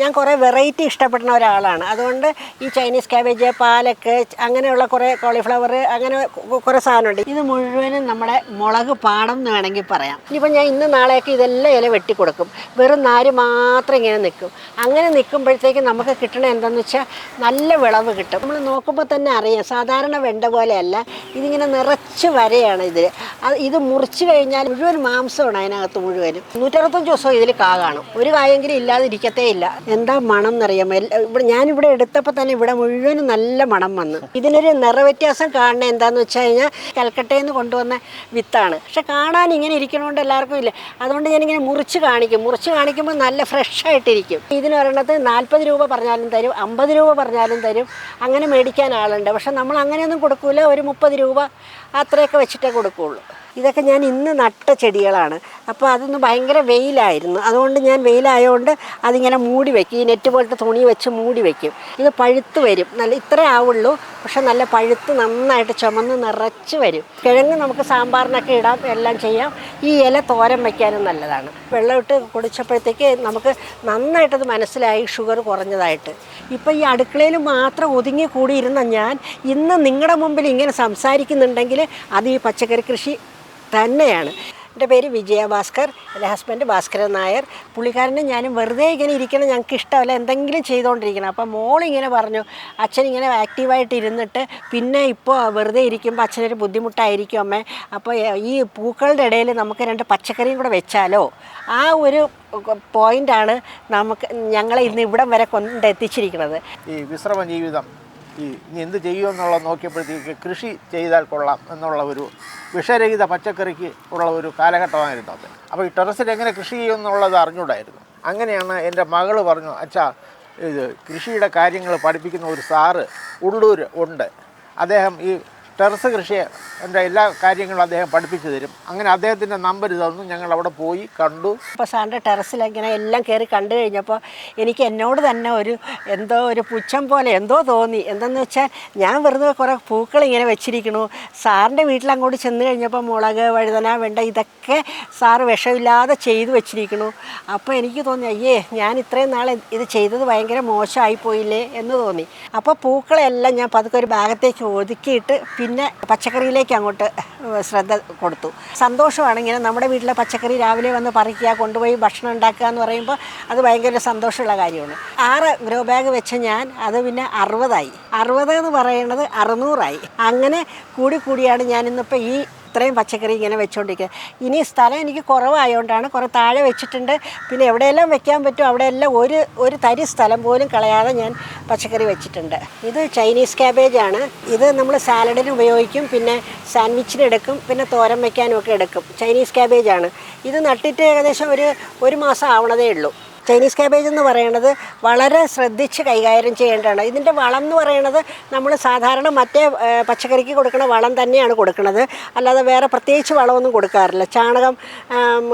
ഞാൻ കുറേ വെറൈറ്റി ഇഷ്ടപ്പെടുന്ന ഒരാളാണ്. അതുകൊണ്ട് ഈ ചൈനീസ് ക്യാബേജ് പാലക്ക് അങ്ങനെയുള്ള കുറേ കോളിഫ്ലവർ അങ്ങനെ കുറേ സാധനമുണ്ട്. ഇത് മുഴുവനും നമ്മുടെ മുളക് പാടം എന്ന് വേണമെങ്കിൽ പറയാം. ഇനിയിപ്പോൾ ഞാൻ ഇന്ന് നാളെയൊക്കെ ഇതെല്ലാം ഇല വെട്ടിക്കൊടുക്കും വെറും നാര് മാത്രം ഇങ്ങനെ നിൽക്കും. അങ്ങനെ നിൽക്കുമ്പോഴത്തേക്ക് നമുക്ക് കിട്ടണ എന്താണെന്ന് വെച്ചാൽ നല്ല വിളവ് കിട്ടും. നമ്മൾ നോക്കുമ്പോൾ തന്നെ അറിയാം. സാധാരണ വെണ്ട പോലെയല്ല. ഇതിങ്ങനെ നിറച്ച് വരയാണ് ഇതിൽ അത് ഇത് മുറിച്ച് കഴിഞ്ഞാൽ മുഴുവൻ മാംസമാണ് അതിനകത്ത് മുഴുവനും. നൂറ്ററുപത്തഞ്ച് ദിവസം ഇതിൽ കാ കാണും. ഒരു കായെങ്കിലും ഇല്ലാതിരിക്കത്തേ ഇല്ല. എന്താ മണം എന്നറിയാമോ? ഇവിടെ ഞാനിവിടെ എടുത്തപ്പോൾ തന്നെ ഇവിടെ മുഴുവനും നല്ല മണം വന്നു. ഇതിനൊരു നിറവ്യത്യാസം കാണുന്നത് എന്താന്ന് വെച്ച് കഴിഞ്ഞാൽ കൽക്കട്ടയിൽ നിന്ന് കൊണ്ടുവന്ന വിത്താണ്. പക്ഷെ കാണാൻ ഇങ്ങനെ ഇരിക്കണോണ്ട് എല്ലാവർക്കും ഇല്ല. അതുകൊണ്ട് ഞാനിങ്ങനെ മുറിച്ച് കാണിക്കും. മുറിച്ച് കാണിക്കുമ്പോൾ നല്ല ഫ്രഷ് ആയിട്ടിരിക്കും. ഇതിന് പറയണത് നാൽപ്പത് രൂപ പറഞ്ഞാലും തരും അമ്പത് രൂപ പറഞ്ഞാലും തരും. അങ്ങനെ മേടിക്കാൻ ആളുണ്ട്. പക്ഷെ നമ്മൾ അങ്ങനെയൊന്നും കൊടുക്കൂല. ഒരു മുപ്പത് രൂപ അത്രയൊക്കെ വെച്ചിട്ടേ കൊടുക്കുകയുള്ളൂ ഇതൊക്കെ ഞാൻ ഇന്ന് നട്ട ചെടികളാണ്. അപ്പോൾ അതൊന്ന് ഭയങ്കര വെയിലായിരുന്നു. അതുകൊണ്ട് ഞാൻ വെയിലായതുകൊണ്ട് അതിങ്ങനെ മൂടി വെക്കും. ഈ നെറ്റ് പോലത്തെ തുണി വെച്ച് മൂടി വെക്കും. ഇത് പഴുത്ത് വരും. നല്ല ഇത്രേ ആവുള്ളൂ. പക്ഷെ നല്ല പഴുത്ത് നന്നായിട്ട് ചുമന്ന് നിറച്ച് വരും. കിഴങ്ങ് നമുക്ക് സാമ്പാറിനൊക്കെ ഇടാം. എല്ലാം ചെയ്യാം. ഈ ഇല തോരൻ വയ്ക്കാനും നല്ലതാണ്. വെള്ളമിട്ട് കുടിച്ചപ്പോഴത്തേക്ക് നമുക്ക് നന്നായിട്ടത് മനസ്സിലായി. ഷുഗർ കുറഞ്ഞതായിട്ട്. ഇപ്പം ഈ അടുക്കളയിൽ മാത്രം ഒതുങ്ങി കൂടിയിരുന്ന ഞാൻ ഇന്ന് നിങ്ങളുടെ മുമ്പിൽ ഇങ്ങനെ സംസാരിക്കുന്നുണ്ടെങ്കിൽ അത് ഈ പച്ചക്കറി കൃഷി തന്നെയാണ്. എന്റെ പേര് വിജയ ഭാസ്കർ എന്റെ ഹസ്ബൻഡ് ഭാസ്കരൻ നായർ. പുള്ളിക്കാരനെ ഞാനും വെറുതെ ഇങ്ങനെ ഇരിക്കണം ഞങ്ങൾക്ക് ഇഷ്ടമല്ല എന്തെങ്കിലും ചെയ്തുകൊണ്ടിരിക്കണം. അപ്പം മോൾ ഇങ്ങനെ പറഞ്ഞു അച്ഛൻ ഇങ്ങനെ ആക്റ്റീവായിട്ട് ഇരുന്നിട്ട് പിന്നെ ഇപ്പോൾ വെറുതെ ഇരിക്കുമ്പോൾ അച്ഛനൊരു ബുദ്ധിമുട്ടായിരിക്കും അമ്മേ. അപ്പോൾ ഈ പൂക്കളുടെ ഇടയിൽ നമുക്ക് രണ്ട് പച്ചക്കറിയും കൂടെ വെച്ചാലോ? ആ ഒരു പോയിന്റാണ് നമുക്ക് ഞങ്ങളെ ഇന്ന് ഇവിടം വരെ കൊണ്ടെത്തിച്ചിരിക്കുന്നത് ഈ വിശ്രമ ജീവിതം ഈ ഇനി എന്ത് ചെയ്യുമെന്നുള്ളത് നോക്കിയപ്പോഴത്തേക്ക് കൃഷി ചെയ്താൽ കൊള്ളാം എന്നുള്ള ഒരു വിഷരഹിത പച്ചക്കറിക്ക് ഉള്ള ഒരു കാലഘട്ടമായിരുന്നു അത്. അപ്പോൾ ഈ ടെറസിൽ എങ്ങനെ കൃഷി ചെയ്യുമെന്നുള്ളത് അറിഞ്ഞൂടായിരുന്നു. അങ്ങനെയാണ് എന്റെ മകൾ പറഞ്ഞു അച്ഛാ ഇത് കൃഷിയുടെ കാര്യങ്ങൾ പഠിപ്പിക്കുന്ന ഒരു സാറ് ഉള്ളൂർ ഉണ്ട്. അദ്ദേഹം ഈ ടെറസ് കൃഷി എന്റെ എല്ലാ കാര്യങ്ങളും അദ്ദേഹം പഠിപ്പിച്ചു തരും. അങ്ങനെ അദ്ദേഹത്തിന്റെ നമ്പർ തന്നു. ഞങ്ങൾ അവിടെ പോയി കണ്ടു. അപ്പോൾ സാറിന്റെ ടെറസിൽ ഇങ്ങനെ എല്ലാം കയറി കണ്ടു കഴിഞ്ഞപ്പോൾ എനിക്ക് എന്നോട് തന്നെ ഒരു എന്തോ ഒരു പുച്ഛം പോലെ എന്തോ തോന്നി. എന്തെന്ന് വെച്ചാൽ ഞാൻ വെറുതെ കുറേ പൂക്കൾ ഇങ്ങനെ വെച്ചിരിക്കണു സാറിന്റെ വീട്ടിൽ അങ്ങോട്ട് ചെന്ന് കഴിഞ്ഞപ്പോൾ മുളക് വഴുതന വെണ്ട ഇതൊക്കെ സാറ് വിഷമില്ലാതെ ചെയ്തു വെച്ചിരിക്കണു അപ്പോൾ എനിക്ക് തോന്നി അയ്യേ ഞാൻ ഇത്രയും നാൾ ഇത് ചെയ്തത് ഭയങ്കര മോശമായിപ്പോയില്ലേ? എന്ന് തോന്നി. അപ്പോൾ പൂക്കളെല്ലാം ഞാൻ പതുക്കെ ഒരു ഭാഗത്തേക്ക് ഒതുക്കിയിട്ട് പിന്നെ പച്ചക്കറിയിലേക്ക് അങ്ങോട്ട് ശ്രദ്ധ കൊടുത്തു. സന്തോഷമാണ് ഇങ്ങനെ നമ്മുടെ വീട്ടിലെ പച്ചക്കറി രാവിലെ വന്ന് പറിക്കുക കൊണ്ടുപോയി ഭക്ഷണം ഉണ്ടാക്കുക എന്ന് പറയുമ്പോൾ അത് ഭയങ്കര സന്തോഷമുള്ള കാര്യമാണ്. ആറ് ഗ്രോ ബാഗ് വെച്ച ഞാൻ അത് പിന്നെ അറുപതായി. അറുപത് എന്ന് പറയുന്നത് അറുന്നൂറായി. അങ്ങനെ കൂടി കൂടിയാണ് ഞാൻ ഈ ഇത്രയും പച്ചക്കറി ഇങ്ങനെ വെച്ചുകൊണ്ടിരിക്കുക ഇനി സ്ഥലം എനിക്ക് കുറവായതുകൊണ്ടാണ് കുറേ താഴെ വെച്ചിട്ടുണ്ട്. പിന്നെ എവിടെയെല്ലാം വെക്കാൻ പറ്റും അവിടെയെല്ലാം ഒരു ഒരു തരി സ്ഥലം പോലും കളയാതെ ഞാൻ പച്ചക്കറി വെച്ചിട്ടുണ്ട്. ഇത് ചൈനീസ് ക്യാബേജാണ്. ഇത് നമ്മൾ സാലഡിന് ഉപയോഗിക്കും പിന്നെ സാൻഡ്വിച്ചിന് എടുക്കും പിന്നെ തോരൻ വയ്ക്കാനും ഒക്കെ എടുക്കും. ചൈനീസ് ക്യാബേജാണ്. ഇത് നട്ടിട്ട് ഏകദേശം ഒരു ഒരു മാസം ആവണതേ ഉള്ളൂ. ചൈനീസ് കാബേജ് എന്ന് പറയുന്നത് വളരെ ശ്രദ്ധിച്ച് കൈകാര്യം ചെയ്യേണ്ടതാണ്. ഇതിന്റെ വളം എന്ന് പറയുന്നത് നമ്മൾ സാധാരണ മറ്റേ പച്ചക്കറിക്ക് കൊടുക്കുന്ന വളം തന്നെയാണ് കൊടുക്കുന്നത് അല്ലാതെ വേറെ പ്രത്യേകിച്ച് വളമൊന്നും കൊടുക്കാറില്ല. ചാണകം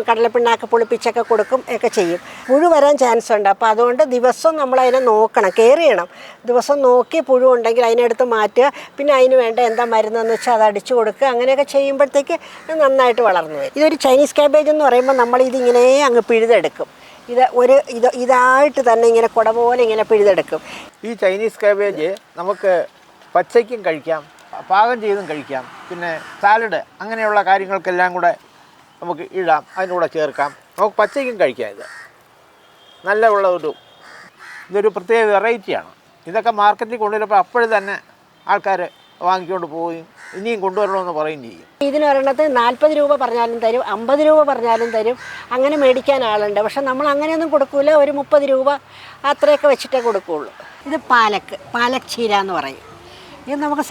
കടലപ്പിണ്ണാക്കി പൊളിപ്പിച്ചൊക്കെ കൊടുക്കും ഒക്കെ ചെയ്യും. പുഴു വരാൻ ചാൻസ് ഉണ്ട്. അപ്പോൾ അതുകൊണ്ട് ദിവസം നമ്മൾ അതിനെ നോക്കണം കെയർ ചെയ്യണം. ദിവസം നോക്കി പുഴു ഉണ്ടെങ്കിൽ അതിനെടുത്ത് മാറ്റുക. പിന്നെ അതിന് വേണ്ട എന്താ മരുന്നെന്ന് വെച്ചാൽ അത് അടിച്ചു കൊടുക്കുക. അങ്ങനെയൊക്കെ ചെയ്യുമ്പോഴത്തേക്ക് നന്നായിട്ട് വളർന്നു വരും. ഇതൊരു ചൈനീസ് കാബേജ് എന്ന് പറയുമ്പോൾ നമ്മൾ ഇതിങ്ങനെ അങ്ങ് പിഴുതെടുക്കും. ഇത് ഒരു ഇത് ഇതായിട്ട് തന്നെ ഇങ്ങനെ കുട പോലെ ഇങ്ങനെ പിഴുതെടുക്കും. ഈ ചൈനീസ് കാബേജ് നമുക്ക് പച്ചയ്ക്കും കഴിക്കാം പാകം ചെയ്തും കഴിക്കാം പിന്നെ സാലഡ് അങ്ങനെയുള്ള കാര്യങ്ങൾക്കെല്ലാം കൂടെ നമുക്ക് ഇടാം അതിനൂടെ ചേർക്കാം. നമുക്ക് പച്ചയ്ക്കും കഴിക്കാം ഇത്. നല്ല ഉള്ള ഒരു ഇതൊരു പ്രത്യേക വെറൈറ്റിയാണ് ഇതൊക്കെ മാർക്കറ്റിൽ കൊണ്ടുവരുമ്പോൾ അപ്പോഴും തന്നെ ആൾക്കാർ വാങ്ങിക്കൊണ്ട് പോവുകയും ഇനിയും കൊണ്ടുവരണമെന്ന് പറയും ചെയ്യും. ഇതിനൊരെണ്ണത്ത് നാൽപ്പത് രൂപ പറഞ്ഞാലും തരും അമ്പത് രൂപ പറഞ്ഞാലും തരും. അങ്ങനെ മേടിക്കാൻ ആളുണ്ട്. പക്ഷെ നമ്മൾ അങ്ങനെയൊന്നും കൊടുക്കൂല. ഒരു മുപ്പത് രൂപ അത്രയൊക്കെ വെച്ചിട്ടേ കൊടുക്കുകയുള്ളൂ ഇത് പാലക്ക് പാലക് ചീര എന്ന് പറയും. ഇത് നമുക്ക്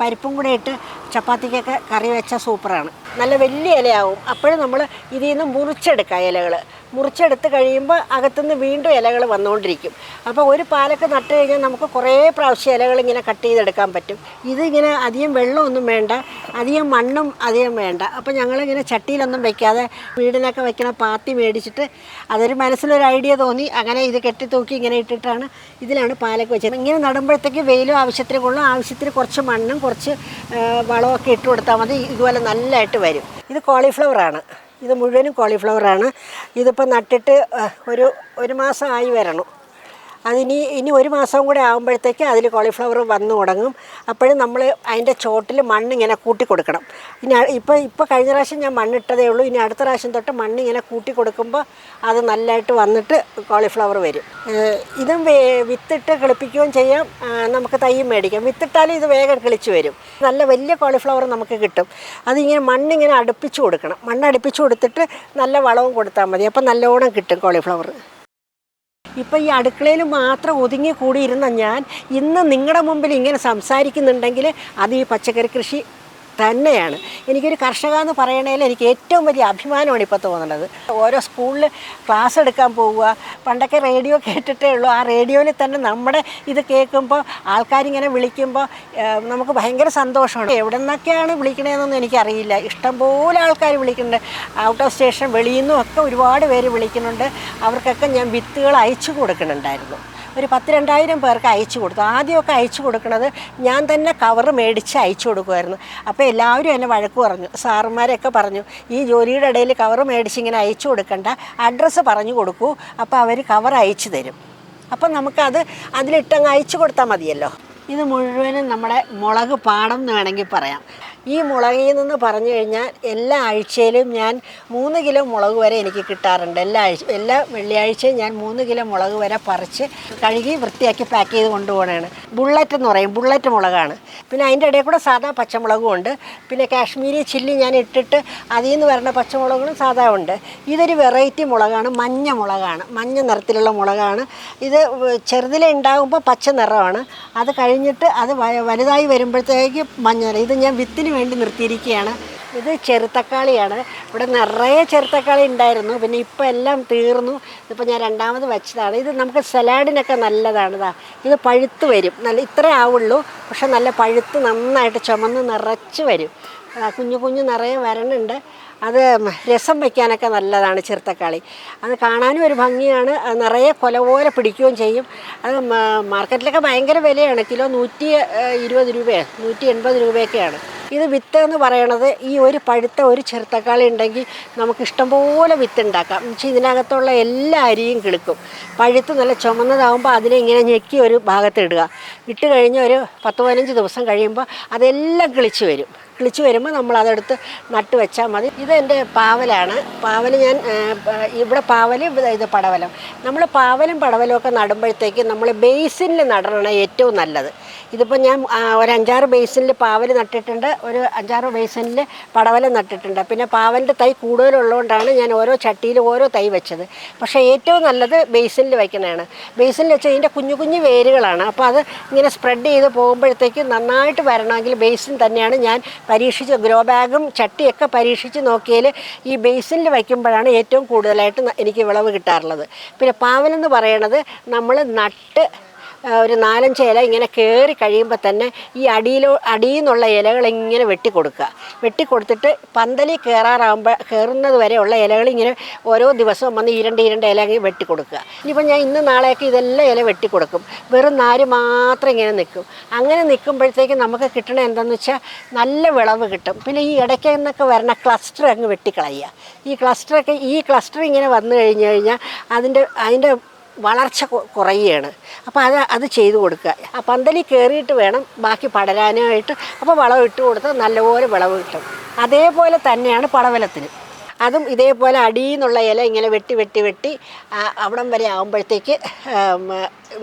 പരിപ്പും കൂടെ ഇട്ട് ചപ്പാത്തിക്കൊക്കെ കറി വെച്ചാൽ സൂപ്പറാണ്. നല്ല വലിയ ഇലയാവും. അപ്പോഴും നമ്മൾ ഇതിൽ നിന്ന് മുറിച്ചെടുക്കുക ഇലകൾ മുറിച്ചെടുത്ത് കഴിയുമ്പോൾ അകത്തുനിന്ന് വീണ്ടും ഇലകൾ വന്നുകൊണ്ടിരിക്കും. അപ്പോൾ ഒരു പാലൊക്കെ നട്ട് കഴിഞ്ഞാൽ നമുക്ക് കുറേ പ്രാവശ്യം ഇലകൾ ഇങ്ങനെ കട്ട് ചെയ്തെടുക്കാൻ പറ്റും. ഇതിങ്ങനെ അധികം വെള്ളമൊന്നും വേണ്ട അധികം മണ്ണും അധികം വേണ്ട. അപ്പോൾ ഞങ്ങളിങ്ങനെ ചട്ടിയിലൊന്നും വയ്ക്കാതെ വീടിനൊക്കെ വയ്ക്കണ പാത്തി മേടിച്ചിട്ട് അതൊരു മനസ്സിലൊരു ഐഡിയ തോന്നി. അങ്ങനെ ഇത് കെട്ടി തൂക്കി ഇങ്ങനെ ഇട്ടിട്ടാണ് ഇതിലാണ് പാലൊക്കെ വെച്ചത്. ഇങ്ങനെ നടുമ്പോഴത്തേക്ക് വെയിലും ആവശ്യത്തിന് കൊള്ളും. ആവശ്യത്തിന് കുറച്ച് മണ്ണും കുറച്ച് വളമൊക്കെ ഇട്ട് കൊടുത്താൽ മതി. ഇതുപോലെ നല്ലതായിട്ട് വരും. ഇത് കോളിഫ്ലവറാണ്. ഇത് മുഴുവനും കോളിഫ്ലവറാണ്. ഇതിപ്പോൾ നട്ടിട്ട് ഒരു ഒരു മാസം ആയി വരണം. അതിനി ഇനി ഒരു മാസം കൂടെ ആകുമ്പോഴത്തേക്ക് അതിൽ കോളിഫ്ലവർ വന്നു തുടങ്ങും. അപ്പോഴും നമ്മൾ അതിന്റെ ചോട്ടിൽ മണ്ണ് ഇങ്ങനെ കൂട്ടി കൊടുക്കണം ഇനി ഇപ്പോൾ ഇപ്പോൾ കഴിഞ്ഞ പ്രാവശ്യം ഞാൻ മണ്ണിട്ടതേ ഉള്ളൂ. ഇനി അടുത്ത പ്രാവശ്യം തൊട്ട് മണ്ണ് ഇങ്ങനെ കൂട്ടി കൊടുക്കുമ്പോൾ അത് നല്ലതായിട്ട് വന്നിട്ട് കോളിഫ്ലവർ വരും. ഇതും വിത്തിട്ട് കിളിപ്പിക്കുകയും ചെയ്യാം. നമുക്ക് തൈയും മേടിക്കാം. വിത്തിട്ടാലും ഇത് വേഗം കിളിച്ച് വരും. നല്ല വലിയ കോളിഫ്ലവർ നമുക്ക് കിട്ടും. അതിങ്ങനെ മണ്ണിങ്ങനെ അടുപ്പിച്ച് കൊടുക്കണം. മണ്ണ് അടുപ്പിച്ച് കൊടുത്തിട്ട് നല്ല വളവും കൊടുത്താൽ മതി. അപ്പം നല്ലോണം കിട്ടും കോളിഫ്ലവർ. ഇപ്പം ഈ അടുക്കളയിൽ മാത്രം ഒതുങ്ങി കൂടിയിരുന്ന ഞാൻ ഇന്ന് നിങ്ങളുടെ മുമ്പിൽ ഇങ്ങനെ സംസാരിക്കുന്നുണ്ടെങ്കിൽ അത് ഈ പച്ചക്കറി കൃഷി തന്നെയാണ്. എനിക്കൊരു കർഷക എന്ന് പറയണതിൽ എനിക്ക് ഏറ്റവും വലിയ അഭിമാനമാണ് ഇപ്പോൾ തോന്നുന്നത് ഓരോ സ്കൂളിൽ ക്ലാസ് എടുക്കാൻ പോവുക പണ്ടൊക്കെ റേഡിയോ കേട്ടിട്ടേ ഉള്ളൂ. ആ റേഡിയോയിൽ തന്നെ നമ്മുടെ ഇത് കേൾക്കുമ്പോൾ ആൾക്കാരിങ്ങനെ വിളിക്കുമ്പോൾ നമുക്ക് ഭയങ്കര സന്തോഷമാണ്. എവിടെ നിന്നൊക്കെയാണ് വിളിക്കണതെന്നൊന്നും എനിക്കറിയില്ല ഇഷ്ടംപോലെ ആൾക്കാർ വിളിക്കുന്നുണ്ട്. ഔട്ട് ഓഫ് സ്റ്റേഷൻ വെളിയിൽ നിന്നും ഒക്കെ ഒരുപാട് പേര് വിളിക്കുന്നുണ്ട്. അവർക്കൊക്കെ ഞാൻ വിത്തുകൾ അയച്ചു കൊടുക്കുന്നുണ്ടായിരുന്നു. ഒരു പത്ത് രണ്ടായിരം പേർക്ക് അയച്ചു കൊടുത്തു. ആദ്യമൊക്കെ അയച്ചു കൊടുക്കുന്നത് ഞാൻ തന്നെ കവർ മേടിച്ച് അയച്ചു കൊടുക്കുമായിരുന്നു. അപ്പോൾ എല്ലാവരും എന്നെ വഴക്ക് പറഞ്ഞു. സാറുമാരൊക്കെ പറഞ്ഞു ഈ ജോലിയുടെ ഇടയിൽ കവർ മേടിച്ച് ഇങ്ങനെ അയച്ചു കൊടുക്കണ്ട. അഡ്രസ്സ് പറഞ്ഞു കൊടുക്കൂ. അപ്പോൾ അവർ കവർ അയച്ചു തരും. അപ്പം നമുക്കത് അതിലിട്ടങ്ങ് അയച്ചു കൊടുത്താൽ മതിയല്ലോ. ഇത് മുഴുവനും നമ്മുടെ മുളക് പാടം എന്ന് വേണമെങ്കിൽ പറയാം. ഈ മുളകിൽ നിന്ന് പറഞ്ഞു കഴിഞ്ഞാൽ എല്ലാ ആഴ്ചയിലും ഞാൻ മൂന്ന് കിലോ മുളക് വരെ എനിക്ക് കിട്ടാറുണ്ട്. എല്ലാ ആഴ്ച എല്ലാ വെള്ളിയാഴ്ചയും ഞാൻ മൂന്ന് കിലോ മുളക് വരെ പറിച്ച് കഴുകി വൃത്തിയാക്കി പാക്ക് ചെയ്ത് കൊണ്ടുപോകണമാണ് ബുള്ളറ്റ് എന്ന് പറയും ബുള്ളറ്റ് മുളകാണ്. പിന്നെ അതിന്റെ ഇടയിൽ കൂടെ സാധാ പച്ചമുളകും ഉണ്ട്. പിന്നെ കാശ്മീരി ചില്ലി ഞാൻ ഇട്ടിട്ട് അതിൽ നിന്ന് വരുന്ന പച്ചമുളകുകളും സാധാ ഉണ്ട്. ഇതൊരു വെറൈറ്റി മുളകാണ് മഞ്ഞ മുളകാണ് മഞ്ഞ നിറത്തിലുള്ള മുളകാണ്. ഇത് ചെറുതിലെ ഉണ്ടാകുമ്പോൾ പച്ച നിറമാണ്. അത് കഴിഞ്ഞിട്ട് അത് വലുതായി വരുമ്പോഴത്തേക്ക് മഞ്ഞ ഇത് ഞാൻ വിത്തിന് വേണ്ടി നിർത്തിയിരിക്കുകയാണ്. ഇത് ചെറുത്തക്കാളിയാണ് ഇവിടെ നിറയെ ചെറുത്തക്കാളി ഉണ്ടായിരുന്നു. പിന്നെ ഇപ്പോൾ എല്ലാം തീർന്നു. ഇതിപ്പോൾ ഞാൻ രണ്ടാമത് വെച്ചതാണ്. ഇത് നമുക്ക് സലാഡിനൊക്കെ നല്ലതാണ് ഇതാ ഇത് പഴുത്ത് വരും. നല്ല ഇത്രേ ആവുള്ളൂ. പക്ഷെ നല്ല പഴുത്ത് നന്നായിട്ട് ചുമന്ന് നിറച്ച് വരും. കുഞ്ഞു കുഞ്ഞു നിറയെ വരണുണ്ട്. അത് രസം വയ്ക്കാനൊക്കെ നല്ലതാണ് ചെറുത്തക്കാളി. അത് കാണാനും ഒരു ഭംഗിയാണ്. നിറയെ കൊല പോലെ പിടിക്കുകയും ചെയ്യും. അത് മാർക്കറ്റിലൊക്കെ ഭയങ്കര വിലയാണ്. കിലോ നൂറ്റി ഇരുപത് രൂപയാണ് നൂറ്റി എൺപത് രൂപയൊക്കെയാണ്. ഇത് വിത്ത് എന്ന് പറയണത് ഈ ഒരു പഴുത്ത ഒരു ചെറുത്തക്കാളി ഉണ്ടെങ്കിൽ നമുക്ക് ഇഷ്ടംപോലെ വിത്ത് ഉണ്ടാക്കാം. പക്ഷേ ഇതിനകത്തുള്ള എല്ലാ അരിയും കിളുക്കും. പഴുത്ത് നല്ല ചുമന്നതാകുമ്പോൾ അതിനെ ഇങ്ങനെ ഞെക്കി ഒരു ഭാഗത്ത് ഇടുക. ഇട്ട് കഴിഞ്ഞ് ഒരു പത്ത് പതിനഞ്ച് ദിവസം കഴിയുമ്പോൾ അതെല്ലാം കിളിച്ച് വരും. കിളിച്ച് വരുമ്പോൾ നമ്മൾ അതെടുത്ത് നട്ട് വെച്ചാൽ മതി. ഇത് പാവലാണ്. പാവൽ ഞാൻ ഇവിടെ പാവൽ ഇത് പടവലം. നമ്മൾ പാവലും പടവലും ഒക്കെ നടുമ്പോഴത്തേക്ക് നമ്മൾ ബേസിനിൽ നടണം ഏറ്റവും നല്ലത്. ഇതിപ്പോൾ ഞാൻ ഒരു അഞ്ചാറ് ബേസിനിൽ പാവൽ നട്ടിട്ടുണ്ട്. ഒരു അഞ്ചാറ് ബേസിനിൽ പടവലം നട്ടിട്ടുണ്ട്. പിന്നെ പാവലിന്റെ തൈ കൂടുതലുള്ളതുകൊണ്ടാണ് ഞാൻ ഓരോ ചട്ടിയിൽ ഓരോ തൈ വെച്ചത്. പക്ഷേ ഏറ്റവും നല്ലത് ബേസിനിൽ വയ്ക്കുന്നതാണ് ബേസിനിൽ വെച്ചാൽ ഇതിന്റെ കുഞ്ഞു കുഞ്ഞു വേരുകളാണ്. അപ്പോൾ അത് ഇങ്ങനെ സ്പ്രെഡ് ചെയ്ത് പോകുമ്പോഴത്തേക്ക് നന്നായിട്ട് വരണമെങ്കിൽ ബേസിൻ തന്നെയാണ് ഞാൻ പരീക്ഷിച്ച് ഗ്രോ ബാഗും ചട്ടിയൊക്കെ പരീക്ഷിച്ച് നോക്കിയാൽ ഈ ബേസിനിൽ വയ്ക്കുമ്പോഴാണ് ഏറ്റവും കൂടുതലായിട്ട് എനിക്ക് വിളവ് കിട്ടാറുള്ളത്. പിന്നെ പാവലെന്ന് പറയണത് നമ്മൾ നട്ട് ഒരു നാലഞ്ച് ഇല ഇങ്ങനെ കയറി കഴിയുമ്പോൾ തന്നെ ഈ അടിയിലോ അടിയിൽ നിന്നുള്ള ഇലകൾ ഇങ്ങനെ വെട്ടിക്കൊടുക്കുക. വെട്ടിക്കൊടുത്തിട്ട് പന്തലിൽ കയറാറാകുമ്പോൾ കയറുന്നത് വരെയുള്ള ഇലകൾ ഇങ്ങനെ ഓരോ ദിവസവും വന്ന് ഇരണ്ട് ഇരണ്ട് ഇല വെട്ടിക്കൊടുക്കുക. ഇനിയിപ്പോൾ ഞാൻ ഇന്ന് നാളെയൊക്കെ ഇതെല്ലാം ഇല വെട്ടിക്കൊടുക്കും. വെറും നാര് മാത്രം ഇങ്ങനെ നിൽക്കും. അങ്ങനെ നിൽക്കുമ്പോഴത്തേക്ക് നമുക്ക് കിട്ടണ എന്താണെന്ന് വെച്ചാൽ നല്ല വിളവ് കിട്ടും. പിന്നെ ഈ ഇടയ്ക്ക് നിന്നൊക്കെ വരണ ക്ലസ്റ്റർ അങ്ങ് വെട്ടിക്കളയുക. ഈ ക്ലസ്റ്ററൊക്കെ ഈ ക്ലസ്റ്റർ ഇങ്ങനെ വന്നു കഴിഞ്ഞ് കഴിഞ്ഞാൽ അതിന്റെ അതിന്റെ വളർച്ച കുറയുകയാണ്. അപ്പോൾ അത് അത് ചെയ്തു കൊടുക്കുക. ആ പന്തലിൽ കയറിയിട്ട് വേണം ബാക്കി പടരാനായിട്ട്. അപ്പോൾ വളം ഇട്ട് കൊടുത്ത് നല്ലപോലെ വിളവ് കിട്ടും. അതേപോലെ തന്നെയാണ് പടവലത്തിന്. അതും ഇതേപോലെ അടിയിൽ നിന്നുള്ള ഇല ഇങ്ങനെ വെട്ടി വെട്ടി വെട്ടി അവിടം വരെ ആകുമ്പോഴത്തേക്ക്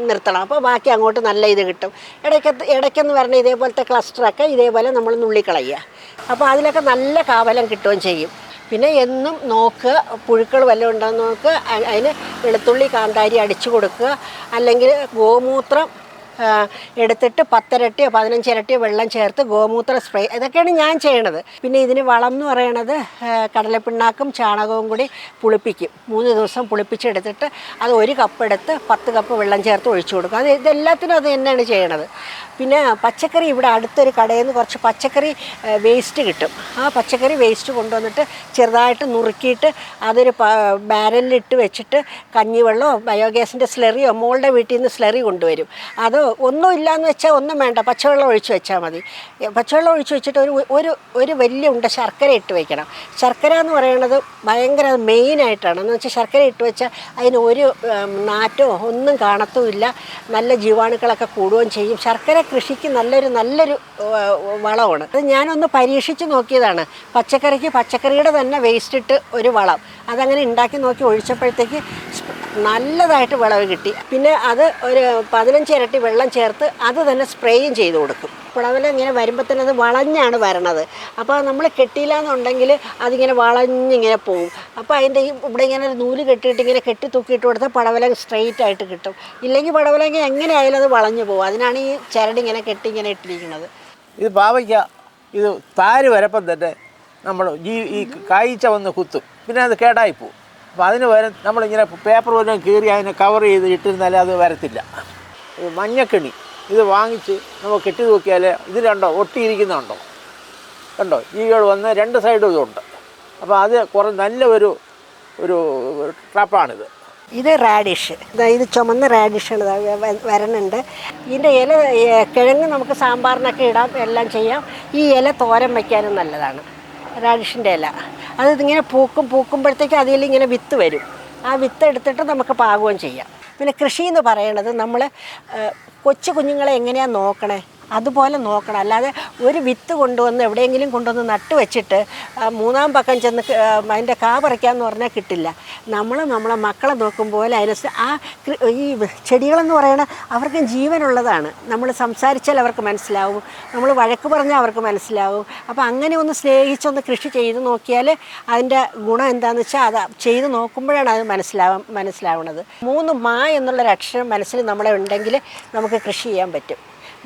നിർത്തണം. അപ്പോൾ ബാക്കി അങ്ങോട്ട് നല്ല ഇത് കിട്ടും. ഇടയ്ക്ക് ഇടയ്ക്കെന്ന് പറഞ്ഞ ഇതേപോലത്തെ ക്ലസ്റ്ററൊക്കെ ഇതേപോലെ നമ്മൾ നുള്ളിക്കളയുക. അപ്പോൾ അതിലൊക്കെ നല്ല കാവലം കിട്ടുകയും ചെയ്യും. പിന്നെ എന്നും നോക്കുക പുഴുക്കൾ വല്ലതും ഉണ്ടോ നോക്കുക അതിന് വെളുത്തുള്ളി കാന്താരി അടിച്ചു കൊടുക്കുക. അല്ലെങ്കിൽ ഗോമൂത്രം എടുത്തിട്ട് പത്തിരട്ടിയോ പതിനഞ്ചിരട്ടിയോ വെള്ളം ചേർത്ത് ഗോമൂത്ര സ്പ്രേ ഇതൊക്കെയാണ് ഞാൻ ചെയ്യണത്. പിന്നെ ഇതിന് വളം എന്ന് പറയണത് കടലപ്പിണ്ണാക്കും ചാണകവും കൂടി പുളിപ്പിക്കും. മൂന്ന് ദിവസം പുളിപ്പിച്ചെടുത്തിട്ട് അത് ഒരു കപ്പ് എടുത്ത് പത്ത് കപ്പ് വെള്ളം ചേർത്ത് ഒഴിച്ചു കൊടുക്കും. അത് ഇതെല്ലാത്തിനും അത് തന്നെയാണ് ചെയ്യണത്. പിന്നെ പച്ചക്കറി ഇവിടെ അടുത്തൊരു കടയിൽ നിന്ന് കുറച്ച് പച്ചക്കറി വേസ്റ്റ് കിട്ടും. ആ പച്ചക്കറി വേസ്റ്റ് കൊണ്ടുവന്നിട്ട് ചെറുതായിട്ട് നുറുക്കിയിട്ട് അതൊരു ബാരലിലിട്ട് വെച്ചിട്ട് കഞ്ഞിവെള്ളമോ ബയോഗ്യാസിന്റെ സ്ലെറിയോ മോളുടെ വീട്ടിൽ നിന്ന് സ്ലെറി കൊണ്ടുവരും. അത് ഒന്നും ഇല്ലയെന്ന് വെച്ചാൽ ഒന്നും വേണ്ട. പച്ചവെള്ളം ഒഴിച്ച് വെച്ചാൽ മതി. പച്ചവെള്ളം ഒഴിച്ച് വെച്ചിട്ട് ഒരു ഒരു ഒരു വലിയ ഉണ്ട ശർക്കര ഇട്ട് വെക്കണം. ശർക്കര എന്ന് പറയുന്നത് ഭയങ്കര മെയിനായിട്ടാണ് എന്ന് വെച്ചാൽ ശർക്കര ഇട്ട് വെച്ചാൽ അതിന് ഒരു നാറ്റോ ഒന്നും കാണത്തുമില്ല. നല്ല ജീവാണുക്കളൊക്കെ കൂടുകയും ചെയ്യും. ശർക്കര കൃഷിക്ക് നല്ലൊരു നല്ലൊരു വളമാണ്. അത് ഞാനൊന്ന് പരീക്ഷിച്ച് നോക്കിയതാണ്. പച്ചക്കറിക്ക് പച്ചക്കറിയുടെ തന്നെ വേസ്റ്റ് ഇട്ട് ഒരു വളം. അതങ്ങനെ ഉണ്ടാക്കി നോക്കി ഒഴിച്ചപ്പോഴത്തേക്ക് നല്ലതായിട്ട് വിളവ് കിട്ടി. പിന്നെ അത് ഒരു പതിനഞ്ച് ഇരട്ടി വെള്ളം ചേർത്ത് അത് തന്നെ സ്പ്രേയും ചെയ്ത് കൊടുക്കും. പുളവല ഇങ്ങനെ വരുമ്പോൾ തന്നെ അത് വളഞ്ഞാണ് വരണത്. അപ്പോൾ നമ്മൾ കെട്ടിയില്ല എന്നുണ്ടെങ്കിൽ അതിങ്ങനെ വളഞ്ഞിങ്ങനെ പോകും അപ്പോൾ അതിന്റെ ഇവിടെ ഇങ്ങനെ ഒരു നൂൽ കെട്ടിയിട്ട് ഇങ്ങനെ കെട്ടി തൂക്കിയിട്ട് കൊടുത്താൽ പടവല സ്ട്രെയിറ്റ് ആയിട്ട് കിട്ടും. ഇല്ലെങ്കിൽ പടവലങ്ങ എങ്ങനെ ആയാലും അത് വളഞ്ഞു പോകും അതിനാണ് ഈ ചരട് ഇങ്ങനെ കെട്ടി ഇങ്ങനെ ഇട്ടിരിക്കുന്നത്. ഇത് പാവയ്ക്ക ഇത് താര് വരപ്പം തന്നെ നമ്മൾ ജീ ഈ കായ്ച്ച വന്ന് കുത്തും. പിന്നെ അത് കേടായി പോകും അപ്പോൾ അതിന് വരെ നമ്മളിങ്ങനെ പേപ്പർ വല്ലതും കീറി അതിനെ കവർ ചെയ്ത് ഇട്ടിരുന്നാലേ അത് വരത്തില്ല. മഞ്ഞക്കിണി. ഇത് വാങ്ങിച്ച് നമ്മൾ കെട്ടി നോക്കിയാൽ ഇത് രണ്ടോ ഒട്ടിയിരിക്കുന്നുണ്ടോ? കണ്ടോ? ജീവികൾ വന്ന് രണ്ട് സൈഡും ഇതുണ്ട്. അപ്പോൾ അത് കുറേ നല്ല ഒരു ഒരു ട്രാപ്പാണിത് ഇത് റാഡിഷ് ഇതാ ചുമന്ന റാഡിഷാണ് വരണുണ്ട്. ഇതിന്റെ ഇല കിഴങ്ങ് നമുക്ക് സാമ്പാറിനൊക്കെ ഇടാം എല്ലാം ചെയ്യാം. ഈ ഇല തോരൻ വയ്ക്കാനും നല്ലതാണ്. റാഡിഷിന്റെ ഇല. അത് ഇതിങ്ങനെ പൂക്കും പൂക്കുമ്പോഴത്തേക്ക് അതിൽ ഇങ്ങനെ വിത്ത് വരും. ആ വിത്ത് എടുത്തിട്ട് നമുക്ക് പാകവും ചെയ്യാം. പിന്നെ കൃഷി എന്ന് പറയണത് നമ്മൾ കൊച്ചു കുഞ്ഞുങ്ങളെ എങ്ങനെയാണ് നോക്കണേ? അതുപോലെ നോക്കണം. അല്ലാതെ ഒരു വിത്ത് കൊണ്ടുവന്ന് എവിടെയെങ്കിലും കൊണ്ടുവന്ന് നട്ട് വെച്ചിട്ട് മൂന്നാം പക്കം ചെന്ന് അതിന്റെ കാ പറിക്കാമെന്ന് പറഞ്ഞാൽ കിട്ടില്ല. നമ്മൾ നമ്മളെ മക്കളെ നോക്കും പോലെ അതിനനുസരിച്ച് ആ ഈ ചെടികളെന്ന് പറയണ അവർക്ക് ജീവനുള്ളതാണ്. നമ്മൾ സംസാരിച്ചാൽ അവർക്ക് മനസ്സിലാവും. നമ്മൾ വഴക്ക് പറഞ്ഞാൽ അവർക്ക് മനസ്സിലാവും. അപ്പോൾ അങ്ങനെ ഒന്ന് സ്നേഹിച്ചൊന്ന് കൃഷി ചെയ്ത് നോക്കിയാൽ അതിന്റെ ഗുണം എന്താണെന്ന് വെച്ചാൽ അത് ചെയ്ത് നോക്കുമ്പോഴാണ് അത് മനസ്സിലാവാൻ മനസ്സിലാവുന്നത് മൂന്ന് മാ എന്നുള്ളൊരു അക്ഷരം മനസ്സിൽ നമ്മളെ ഉണ്ടെങ്കിൽ നമുക്ക് കൃഷി ചെയ്യാൻ പറ്റും.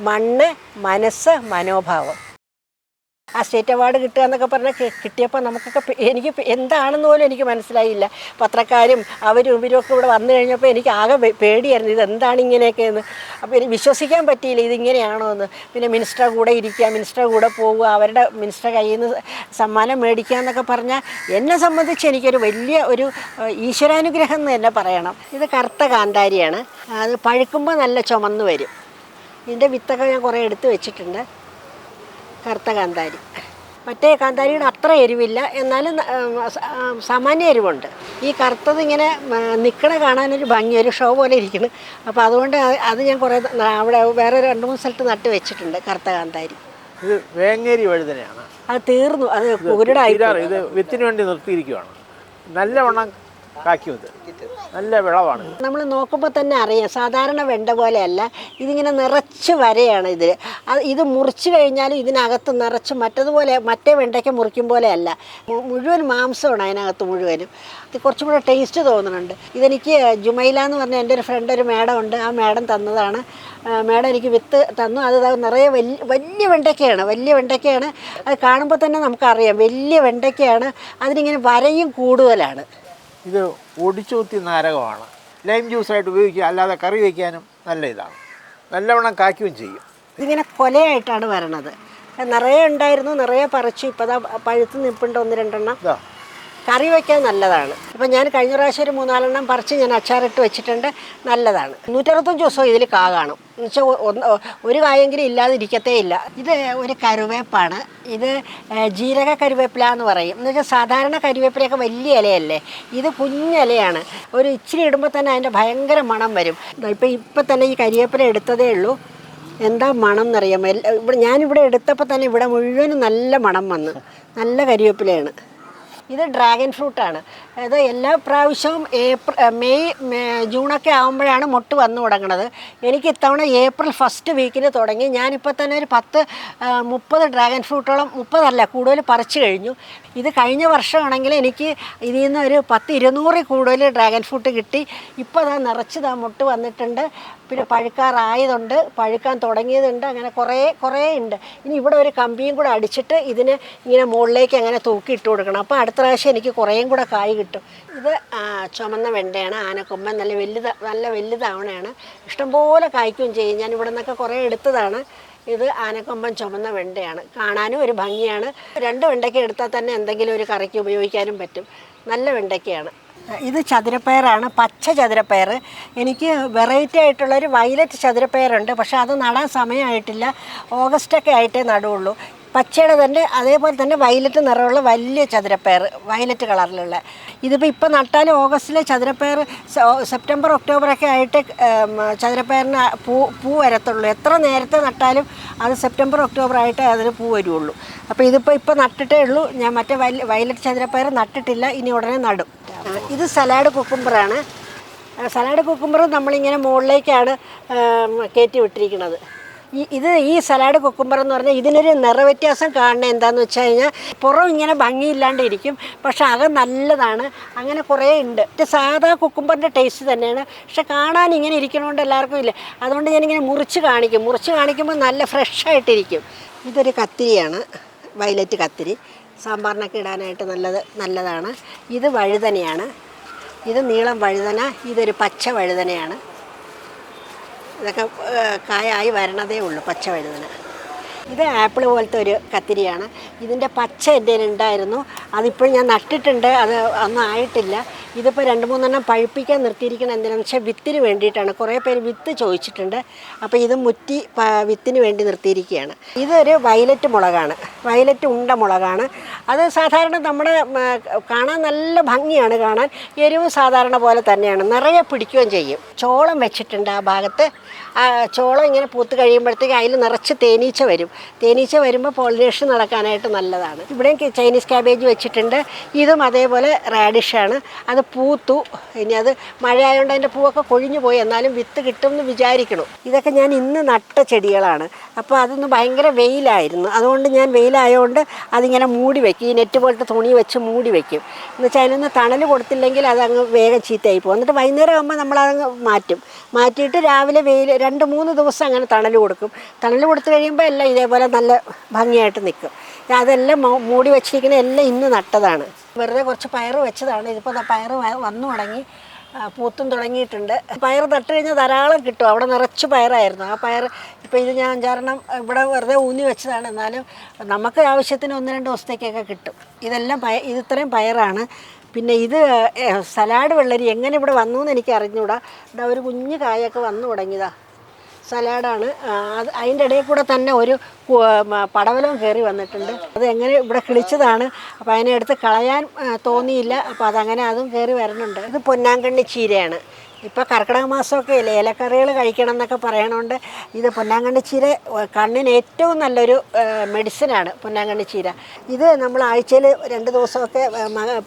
മണ്ണ് മനസ്സ് മനോഭാവം. ആ സ്റ്റേറ്റ് അവാർഡ് കിട്ടുക എന്നൊക്കെ പറഞ്ഞാൽ കിട്ടിയപ്പോൾ നമുക്കൊക്കെ എനിക്ക് എന്താണെന്ന് പോലും എനിക്ക് മനസ്സിലായില്ല. പത്രക്കാരും അവരും ഇവരും ഒക്കെ ഇവിടെ വന്നു കഴിഞ്ഞപ്പോൾ എനിക്ക് ആകെ പേടിയായിരുന്നു. ഇത് എന്താണ് ഇങ്ങനെയൊക്കെ എന്ന്. അപ്പോൾ എനിക്ക് വിശ്വസിക്കാൻ പറ്റിയില്ല ഇതിങ്ങനെയാണോ എന്ന്. പിന്നെ മിനിസ്റ്റർ കൂടെ ഇരിക്കുക മിനിസ്റ്റർ കൂടെ പോവുക അവരുടെ മിനിസ്റ്റർ കയ്യിൽ നിന്ന് സമ്മാനം മേടിക്കുക എന്നൊക്കെ പറഞ്ഞാൽ എന്നെ സംബന്ധിച്ച് എനിക്കൊരു വലിയ ഒരു ഈശ്വരാനുഗ്രഹം എന്ന് തന്നെ പറയണം. ഇത് കറുത്ത കാന്താരിയാണ്. അത് പഴുക്കുമ്പോൾ നല്ല ചുമന്ന് വരും. ഇതിന്റെ വിത്തൊക്കെ ഞാൻ കുറേ എടുത്ത് വെച്ചിട്ടുണ്ട് കറുത്ത കാന്താരി മറ്റേ കാന്താരിയുടെ അത്ര എരിവില്ല എന്നാലും സാമാന്യ എരിവുണ്ട് ഈ കറുത്തത് ഇങ്ങനെ നിൽക്കണ കാണാനൊരു ഭംഗി ഒരു ഷോ പോലെ ഇരിക്കുന്നു അപ്പോൾ അതുകൊണ്ട് അത് ഞാൻ കുറേ അവിടെ വേറെ രണ്ട് മൂന്ന് സ്ഥലത്ത് നട്ട് വെച്ചിട്ടുണ്ട് കറുത്ത കാന്താരി ഇത് വേങ്ങേരി വഴുതനയാണ് അത് തീർന്നു അത് കുരുടായി ഇത് വിത്തിന് വേണ്ടി നിർത്തിയിരിക്കുവാണ് നല്ലവണ്ണം കാക്കി ഇത് നല്ല വിളവാണ്. നമ്മൾ നോക്കുമ്പോൾ തന്നെ അറിയാം സാധാരണ വെണ്ട പോലെയല്ല ഇതിങ്ങനെ നിറച്ച് വരയാണ് ഇതിൽ ഇത് മുറിച്ച് കഴിഞ്ഞാൽ ഇതിനകത്ത് നിറച്ച് മറ്റതുപോലെ മറ്റേ വെണ്ടയ്ക്ക് മുറിക്കും പോലെ അല്ല മുഴുവൻ മാംസമാണ് അതിനകത്ത് മുഴുവനും. ഇത് കുറച്ചും കൂടെ ടേസ്റ്റ് തോന്നുന്നുണ്ട്. ഇതെനിക്ക് ജുമൈല എന്ന് പറഞ്ഞ എന്റെ ഒരു ഫ്രണ്ട് ഒരു മേഡം ഉണ്ട് ആ മേഡം തന്നതാണ്. മേഡം എനിക്ക് വിത്ത് തന്നു. അത് നിറയെ വലിയ വലിയ വെണ്ടയ്ക്കയാണ് വലിയ വെണ്ടയ്ക്കയാണ്. അത് കാണുമ്പോൾ തന്നെ നമുക്കറിയാം വലിയ വെണ്ടയ്ക്കയാണ്. അതിനിങ്ങനെ വരയും കൂടുതലാണ്. ഇത് ഒടിച്ചൂത്തി നാരകമാണ്. ലൈം ജ്യൂസായിട്ട് ഉപയോഗിക്കുക അല്ലാതെ കറി വയ്ക്കാനും നല്ല ഇതാണ്. നല്ലവണ്ണം കായ്ക്കുകയും ചെയ്യും. ഇതിങ്ങനെ കൊലയായിട്ടാണ് വരണത്. നിറയെ ഉണ്ടായിരുന്നു നിറയെ പറിച്ചു. ഇപ്പം പഴുത്ത് നിൽപ്പുണ്ട് ഒന്ന് രണ്ടെണ്ണം. കറി വയ്ക്കാൻ നല്ലതാണ്. ഇപ്പം ഞാൻ കഴിഞ്ഞ പ്രാവശ്യം ഒരു മൂന്നാലെണ്ണം പറിച്ച് ഞാൻ അച്ചാറിട്ട് വെച്ചിട്ടുണ്ട്. നല്ലതാണ്. നൂറ്ററുപത്തഞ്ച് ദിവസം ഇതിൽ കാ കാണും. എന്ന് വെച്ചാൽ ഒന്ന് ഒരു കായെങ്കിലും ഇല്ലാതിരിക്കത്തേ ഇല്ല. ഇത് ഒരു കരുവേപ്പാണ്. ഇത് ജീരക കരുവേപ്പില എന്ന് പറയും. എന്ന് വെച്ചാൽ സാധാരണ കരുവേപ്പിലയൊക്കെ വലിയ ഇലയല്ലേ? ഇത് കുഞ്ഞിലയാണ് ഒരു ഇച്ചിരി ഇടുമ്പോൾ തന്നെ അതിന്റെ ഭയങ്കര മണം വരും. ഇപ്പം ഇപ്പം തന്നെ ഈ കരിവേപ്പില എടുത്തതേ ഉള്ളൂ. എന്താ മണം എന്നറിയാമോ? ഇവിടെ ഞാനിവിടെ എടുത്തപ്പോൾ തന്നെ ഇവിടെ മുഴുവനും നല്ല മണം വന്നു. നല്ല കരിവേപ്പിലയാണ് ഇത് ഡ്രാഗൺ ഫ്രൂട്ടാണ് അത് എല്ലാ പ്രാവശ്യവും ഏപ്രിൽ മെയ് ജൂണൊക്കെ ആകുമ്പോഴാണ് മുട്ട് വന്നു തുടങ്ങുന്നത് എനിക്ക് ഇത്തവണ ഏപ്രിൽ ഫസ്റ്റ് വീക്കിൽ തുടങ്ങി. ഞാനിപ്പോൾ തന്നെ ഒരു പത്ത് മുപ്പത് ഡ്രാഗൺ ഫ്രൂട്ടോളം മുപ്പതല്ല കൂടുതൽ പറിച്ചു കഴിഞ്ഞു. ഇത് കഴിഞ്ഞ വർഷമാണെങ്കിൽ എനിക്ക് ഇതിൽ നിന്ന് ഒരു പത്ത് ഇരുന്നൂറിൽ കൂടുതൽ ഡ്രാഗൺ ഫ്രൂട്ട് കിട്ടി. ഇപ്പോൾ അതാ നിറച്ച് ഇതാ മുട്ട് വന്നിട്ടുണ്ട്. പിന്നെ പഴുക്കാറായതുണ്ട്. പഴുക്കാൻ തുടങ്ങിയതുണ്ട്. അങ്ങനെ കുറേ കുറേ ഉണ്ട്. ഇനി ഇവിടെ ഒരു കമ്പിയും കൂടെ അടിച്ചിട്ട് ഇതിന് ഇങ്ങനെ മുകളിലേക്ക് അങ്ങനെ തൂക്കി ഇട്ട് കൊടുക്കണം. അപ്പോൾ അടുത്ത പ്രാവശ്യം എനിക്ക് കുറേയും കൂടെ കായ് കിട്ടും. ഇത് ചുമന്ന വെണ്ടയാണ്. ആനക്കൊമ്പൻ നല്ല വലുത് നല്ല വലുതാവണയാണ്. ഇഷ്ടംപോലെ കായ്ക്കുകയും ചെയ്യും. ഞാൻ ഇവിടെ നിന്നൊക്കെ കുറേ എടുത്തതാണ്. ഇത് ആനക്കൊമ്പൻ ചുമന്ന വെണ്ടയാണ്. കാണാനും ഒരു ഭംഗിയാണ്. രണ്ട് വെണ്ടയ്ക്ക എടുത്താൽ തന്നെ എന്തെങ്കിലും ഒരു കറിക്ക് ഉപയോഗിക്കാനും പറ്റും. നല്ല വെണ്ടയ്ക്കയാണ്. ഇത് ചതുരപ്പയറാണ്. പച്ച ചതുരപ്പയർ. എനിക്ക് വെറൈറ്റി ആയിട്ടുള്ളൊരു വയലറ്റ് ചതുരപ്പയറുണ്ട്. പക്ഷേ അത് നടാൻ സമയമായിട്ടില്ല. ഓഗസ്റ്റൊക്കെ ആയിട്ടേ നടുവുള്ളൂ പച്ചയുടെ തന്നെ അതേപോലെ തന്നെ വയലറ്റ് നിറമുള്ള വലിയ ചതുരപ്പയർ വയലറ്റ് കളറിലുള്ള. ഇതിപ്പോൾ ഇപ്പോൾ നട്ടാൽ ഓഗസ്റ്റിലെ ചതുരപ്പയർ സെപ്റ്റംബർ ഒക്ടോബറൊക്കെ ആയിട്ട് ചതുരപ്പയറിന് പൂ പൂ വരത്തുള്ളൂ. എത്ര നേരത്തെ നട്ടാലും അത് സെപ്റ്റംബർ ഒക്ടോബർ ആയിട്ട് അതിന് പൂ വരുള്ളൂ അപ്പോൾ ഇതിപ്പോൾ ഇപ്പോൾ നട്ടിട്ടേ ഉള്ളൂ. ഞാൻ മറ്റേ വയ വയലറ്റ് ചതുരപ്പയർ നട്ടിട്ടില്ല. ഇനി ഉടനെ നടും. ഇത് സലാഡ് കുക്കുംബറാണ് സലാഡ് കുക്കുംബർ നമ്മളിങ്ങനെ മുകളിലേക്കാണ് കയറ്റി വിട്ടിരിക്കുന്നത് ഇത് ഈ സലാഡ് കുക്കുംബർ എന്ന് പറഞ്ഞാൽ ഇതിനൊരു നിറവ്യത്യാസം കാണുന്നത് എന്താണെന്ന് വെച്ച് കഴിഞ്ഞാൽ പുറം ഇങ്ങനെ ഭംഗിയില്ലാണ്ട് ഇരിക്കും പക്ഷെ അകം നല്ലതാണ്. അങ്ങനെ കുറേ ഉണ്ട്. സാധാ കുക്കുംബറിന്റെ ടേസ്റ്റ് തന്നെയാണ്. പക്ഷെ കാണാൻ ഇങ്ങനെ ഇരിക്കണോണ്ട് എല്ലാവർക്കും ഇല്ല. അതുകൊണ്ട് ഞാനിങ്ങനെ മുറിച്ച് കാണിക്കും. മുറിച്ച് കാണിക്കുമ്പോൾ നല്ല ഫ്രഷ് ആയിട്ടിരിക്കും. ഇതൊരു കത്തിരിയാണ്. വയലറ്റ് കത്തിരി. സാമ്പാറിനൊക്കെ ഇടാനായിട്ട് നല്ലത് നല്ലതാണ്. ഇത് വഴുതനയാണ്. ഇത് നീളം വഴുതന. ഇതൊരു പച്ച വഴുതനയാണ്. ഇതൊക്കെ കായായി വരണതേ ഉള്ളൂ പച്ച ഇത് ആപ്പിൾ പോലത്തെ ഒരു കത്തിരിയാണ്. ഇതിന്റെ പച്ച എന്റെ ഉണ്ടായിരുന്നു. അതിപ്പോൾ ഞാൻ നട്ടിട്ടുണ്ട്. അത് ഒന്നും ആയിട്ടില്ല. ഇതിപ്പോൾ രണ്ട് മൂന്നെണ്ണം പഴുപ്പിക്കാൻ നിർത്തിയിരിക്കണം എന്തിനാണെന്ന് വെച്ചാൽ വിത്തിന് വേണ്ടിയിട്ടാണ്. കുറേ പേര് വിത്ത് ചോദിച്ചിട്ടുണ്ട്. അപ്പോൾ ഇത് മുറ്റി വിത്തിന് വേണ്ടി നിർത്തിയിരിക്കുകയാണ്. ഇതൊരു വയലറ്റ് മുളകാണ്. വയലറ്റ് ഉണ്ട മുളകാണ്. അത് സാധാരണ നമ്മുടെ കാണാൻ നല്ല ഭംഗിയാണ് കാണാൻ. എരിവ് സാധാരണ പോലെ തന്നെയാണ്. നിറയെ പിടിക്കുകയും ചെയ്യും. ചോളം വെച്ചിട്ടുണ്ട് ആ ഭാഗത്ത്. ചോളം ഇങ്ങനെ പൂത്ത് കഴിയുമ്പോഴത്തേക്ക് അതിൽ നിറച്ച് തേനീച്ച വരും. തേനീച്ച വരുമ്പോൾ പോളിനേഷൻ നടക്കാനായിട്ട് നല്ലതാണ്. ഇവിടെയും ചൈനീസ് ക്യാബേജ് വെച്ചിട്ടുണ്ട്. ഇതും അതേപോലെ റാഡിഷാണ്. അത് പൂത്തു. ഇനി അത് മഴ ആയതുകൊണ്ട് അതിന്റെ പൂവൊക്കെ കൊഴിഞ്ഞു പോയി. എന്നാലും വിത്ത് കിട്ടുമെന്ന് വിചാരിക്കണം. ഇതൊക്കെ ഞാൻ ഇന്ന് നട്ട ചെടികളാണ്. അപ്പോൾ അതൊന്ന് ഭയങ്കര വെയിലായിരുന്നു. അതുകൊണ്ട് ഞാൻ വെയിലായതുകൊണ്ട് അതിങ്ങനെ മൂടി വയ്ക്കും ഈ നെറ്റ് പോലത്തെ തുണി വെച്ച് മൂടി വയ്ക്കും എന്ന് വെച്ചാൽ അതിനൊന്ന് തണൽ കൊടുത്തില്ലെങ്കിൽ അതങ്ങ് വേഗം ചീത്തയായി പോകും. എന്നിട്ട് വൈകുന്നേരം ആകുമ്പോൾ നമ്മളതങ്ങ് മാറ്റും. മാറ്റിയിട്ട് രാവിലെ വെയിൽ രണ്ട് മൂന്ന് ദിവസം അങ്ങനെ തണൽ കൊടുക്കും. തണൽ കൊടുത്തു കഴിയുമ്പോൾ എല്ലാം ഇതേപോലെ നല്ല ഭംഗിയായിട്ട് നിൽക്കും. അതെല്ലാം മൂടി വെച്ചിരിക്കുന്ന എല്ലാം ഇന്ന് നട്ടതാണ്. വെറുതെ കുറച്ച് പയറ് വെച്ചതാണ്. ഇതിപ്പോൾ പയറ് വന്നു തുടങ്ങി. പൂത്തും തുടങ്ങിയിട്ടുണ്ട്. പയർ നട്ട് കഴിഞ്ഞാൽ ധാരാളം കിട്ടും. അവിടെ നിറച്ച് പയറായിരുന്നു. ആ പയർ ഇപ്പോൾ ഇത് ഞാൻ അഞ്ചാറെണ്ണം ഇവിടെ വെറുതെ ഊന്നി വെച്ചതാണ്. എന്നാലും നമുക്ക് ആവശ്യത്തിന് ഒന്ന് രണ്ട് ദിവസത്തേക്കൊക്കെ കിട്ടും. ഇതെല്ലാം പയ ഇത് ഇത്രയും പയറാണ്. പിന്നെ ഇത് സലാഡ് വെള്ളരി എങ്ങനെ ഇവിടെ വന്നു എന്ന് എനിക്ക് അറിഞ്ഞൂടാ. ഇതാ ഒരു കുഞ്ഞു കായൊക്കെ വന്നു തുടങ്ങിയതാ. സലാഡാണ്. അത് അതിന്റെ ഇടയിൽ കൂടെ തന്നെ ഒരു പടവലം കയറി വന്നിട്ടുണ്ട്. അത് എങ്ങനെ ഇവിടെ കിളിച്ചതാണ്. അപ്പോൾ അതിനെ എടുത്ത് കളയാൻ തോന്നിയില്ല. അപ്പോൾ അതങ്ങനെ അതും കയറി വരുന്നുണ്ട് ഇത് പൊന്നാങ്കണ്ണി ചീരയാണ്. ഇപ്പോൾ കർക്കിടക മാസമൊക്കെ ഇല്ലേ ഇലക്കറികൾ കഴിക്കണം എന്നൊക്കെ പറയണോണ്ട് ഇത് പൊന്നാങ്കണ്ണി ചീര കണ്ണിന് ഏറ്റവും നല്ലൊരു മെഡിസിനാണ് പൊന്നാങ്കണ്ണി ചീര. ഇത് നമ്മൾ ആഴ്ചയിൽ രണ്ട് ദിവസമൊക്കെ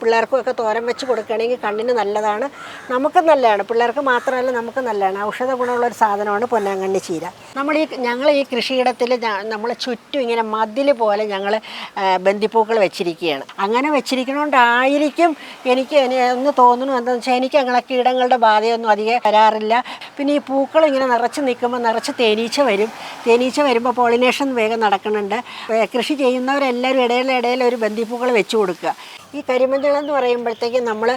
പിള്ളേർക്കുമൊക്കെ തോരൻ വെച്ച് കൊടുക്കുകയാണെങ്കിൽ കണ്ണിന് നല്ലതാണ്. നമുക്കും നല്ലതാണ്. പിള്ളേർക്ക് മാത്രമല്ല നമുക്ക് നല്ലതാണ്. ഔഷധ ഗുണമുള്ള ഒരു സാധനമാണ് പൊന്നാങ്കണ്ണി ചീര. നമ്മൾ ഈ ഞങ്ങൾ ഈ കൃഷിയിടത്തിൽ നമ്മൾ ചുറ്റും ഇങ്ങനെ മതിൽ പോലെ ഞങ്ങൾ ബന്ദിപ്പൂക്കൾ വെച്ചിരിക്കുകയാണ്. അങ്ങനെ വെച്ചിരിക്കണോണ്ടായിരിക്കും എനിക്ക് ഒന്ന് തോന്നുന്നു എന്താണെന്ന് വെച്ചാൽ എനിക്ക് അങ്ങനെ കീടങ്ങളുടെ ബാധയൊന്നും അധികം വരാറില്ല പിന്നെ ഈ പൂക്കൾ ഇങ്ങനെ നിറച്ച് നിൽക്കുമ്പോൾ നിറച്ച് തേനീച്ച വരും. തേനീച്ച വരുമ്പോൾ പോളിനേഷൻ വേഗം നടക്കുന്നുണ്ട്. കൃഷി ചെയ്യുന്നവരെല്ലാവരും ഇടയിൽ ഒരു ബന്ദിപ്പൂക്കൾ വെച്ചു കൊടുക്കുക. ഈ കരിമഞ്ഞളെന്ന് പറയുമ്പോഴത്തേക്കും നമ്മൾ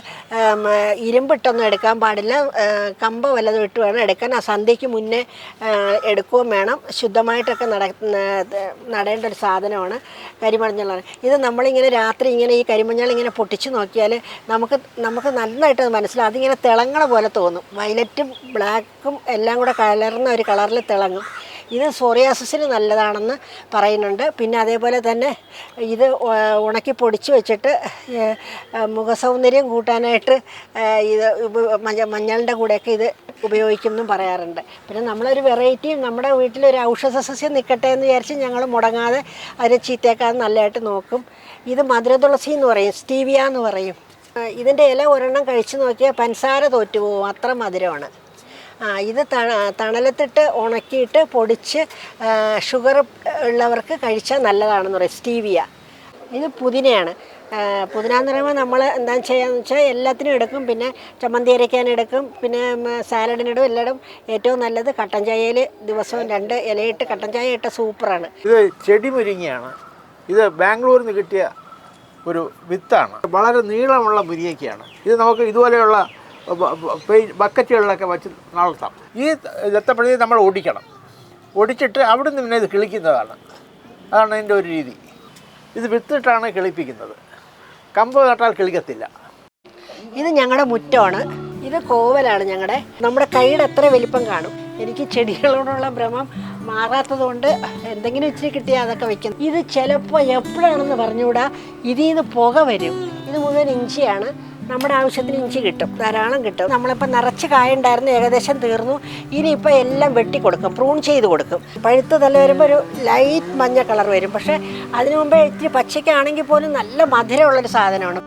ഇരുമ്പിട്ടൊന്നും എടുക്കാൻ പാടില്ല. കമ്പ വല്ലതും ഇട്ട് വേണം എടുക്കാൻ. ആ സന്ധ്യയ്ക്ക് മുന്നേ എടുക്കുകയും വേണം. ശുദ്ധമായിട്ടൊക്കെ നട നടേണ്ട ഒരു സാധനമാണ് കരിമഞ്ഞളാണ് ഇത് നമ്മളിങ്ങനെ രാത്രി ഇങ്ങനെ ഈ കരിമഞ്ഞൾ ഇങ്ങനെ പൊട്ടിച്ച് നോക്കിയാൽ നമുക്ക് നമുക്ക് നന്നായിട്ട് മനസ്സിലാവും. അതിങ്ങനെ തിളങ്ങണ പോലെ തോന്നും. വയലറ്റും ബ്ലാക്കും എല്ലാം കൂടെ കലർന്ന ഒരു കളറിൽ തിളങ്ങും. ഇത് സോറിയാസിന് നല്ലതാണെന്ന് പറയുന്നുണ്ട്. പിന്നെ അതേപോലെ തന്നെ ഇത് ഉണക്കി പൊടിച്ച് വെച്ചിട്ട് മുഖ മുഖസൗന്ദര്യം കൂട്ടാനായിട്ട് ഇത് മഞ്ഞളിന്റെ കൂടെയൊക്കെ ഇത് ഉപയോഗിക്കുമെന്നും പറയാറുണ്ട്. പിന്നെ നമ്മളൊരു വെറൈറ്റിയും നമ്മുടെ വീട്ടിലൊരു ഔഷധ സസ്യം നിൽക്കട്ടെ എന്ന് വിചാരിച്ച് ഞങ്ങൾ മുടങ്ങാതെ അതിനെ ചീത്തേക്കാതെ നല്ലതായിട്ട് നോക്കും. ഇത് മധുരതുളസി എന്ന് പറയും സ്റ്റീവിയ എന്ന് പറയും. ഇതിന്റെ ഇല ഒരെണ്ണം കഴിച്ചു നോക്കിയാൽ പൻസാര തോറ്റുപോകും. അത്ര മധുരമാണ്. ആ ഇത് തണ തണലത്തിട്ട് ഉണക്കിയിട്ട് പൊടിച്ച് ഷുഗർ ഉള്ളവർക്ക് കഴിച്ചാൽ നല്ലതാണെന്ന് പറയും. സ്റ്റീവിയ. ഇത് പുതിനയാണ്. പുതിന എന്ന് പറയുമ്പോൾ നമ്മൾ എന്താ ചെയ്യാന്ന് വെച്ചാൽ എല്ലാത്തിനും എടുക്കും. പിന്നെ ചമ്മന്തി അരയ്ക്കാൻ എടുക്കും. പിന്നെ സാലഡിനിടും എല്ലായിടും ഏറ്റവും നല്ലത് കട്ടൻ ചായയിൽ ദിവസവും രണ്ട് ഇലയിട്ട് കട്ടൻ ചായ ഇട്ട സൂപ്പറാണ്. ഇത് ചെടി മുരിങ്ങയാണ്. ഇത് ബാംഗ്ലൂരിൽ നിന്ന് കിട്ടിയ ഒരു വിത്താണ്. വളരെ നീളമുള്ള മുരിങ്ങയ്ക്കാണ്. ഇത് നമുക്ക് ഇതുപോലെയുള്ള ബക്കറ്റുകളിലൊക്കെ വെച്ച് നടത്താം. ഈ ദത്തപ്പഴത്തിൽ നമ്മൾ ഒടിക്കണം ഒടിച്ചിട്ട് അവിടുന്ന് പിന്നെ ഇത് കിളിക്കുന്നതാണ്. അതാണ് അതിന്റെ ഒരു രീതി. ഇത് വിത്തിട്ടാണ് കിളിപ്പിക്കുന്നത്. കമ്പ് നട്ടാൽ കിളിക്കത്തില്ല. ഇത് ഞങ്ങളുടെ മുറ്റമാണ്. ഇത് കോവലാണ് ഞങ്ങളുടെ നമ്മുടെ കൈയുടെ എത്ര വലിപ്പം കാണും. എനിക്ക് ചെടികളോടുള്ള ഭ്രമം മാറാത്തത് കൊണ്ട് എന്തെങ്കിലും ഇച്ചിരി കിട്ടിയാൽ അതൊക്കെ വെക്കും. ഇത് ചിലപ്പോൾ എപ്പോഴാണെന്ന് പറഞ്ഞുകൂടാ? ഇതിൽ നിന്ന് പുക വരും. ഇത് മുഴുവൻ ഇഞ്ചിയാണ്. നമ്മുടെ ആവശ്യത്തിന് ഇഞ്ചി കിട്ടും ധാരാളം കിട്ടും. നമ്മളിപ്പോൾ നിറച്ച് കായ ഉണ്ടായിരുന്നു ഏകദേശം തീർന്നു. ഇനിയിപ്പോൾ എല്ലാം വെട്ടി കൊടുക്കും പ്രൂൺ ചെയ്ത് കൊടുക്കും. പഴുത്ത് തല വരുമ്പോൾ ഒരു ലൈറ്റ് മഞ്ഞ കളർ വരും. പക്ഷേ അതിനു മുമ്പേ ഇത്തിരി പച്ചയ്ക്കാണെങ്കിൽ പോലും നല്ല മധുരമുള്ളൊരു സാധനമാണ്.